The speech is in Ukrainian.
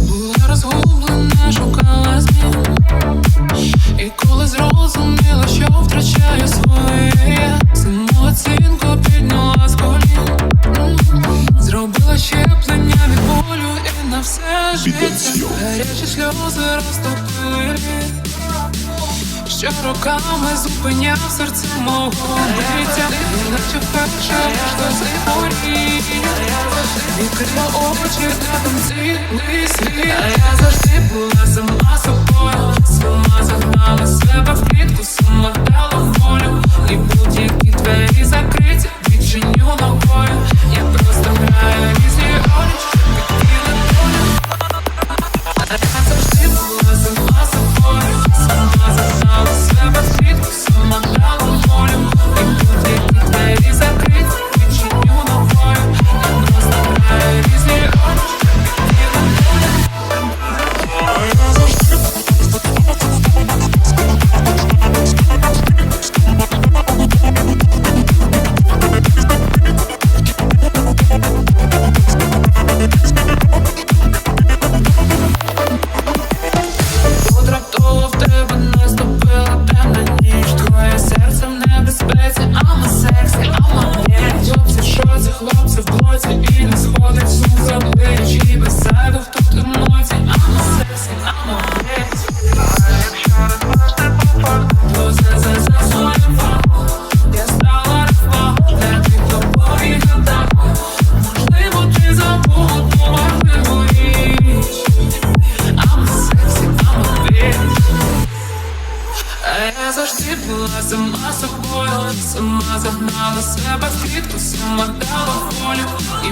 Була розгублена, шукала змін І коли зрозуміла, що втрачаю своє Самооцінку підняла з колін. Зробила щеплення від болю і на все життя. Гарячі сльози розтопили лід що роками зупиняв серце мого биття наче вперше вийшло з Відкрила очі, там цілий світ. Я завжди була сама собою. Сама загнала себе в клітку, сама дала волю. І будь-які двері закриті, відчиню ногою Я просто граю різні ролі, щоб підкинули долю завжди була сама собою Сама загнала себе в клітку, сама дала волю І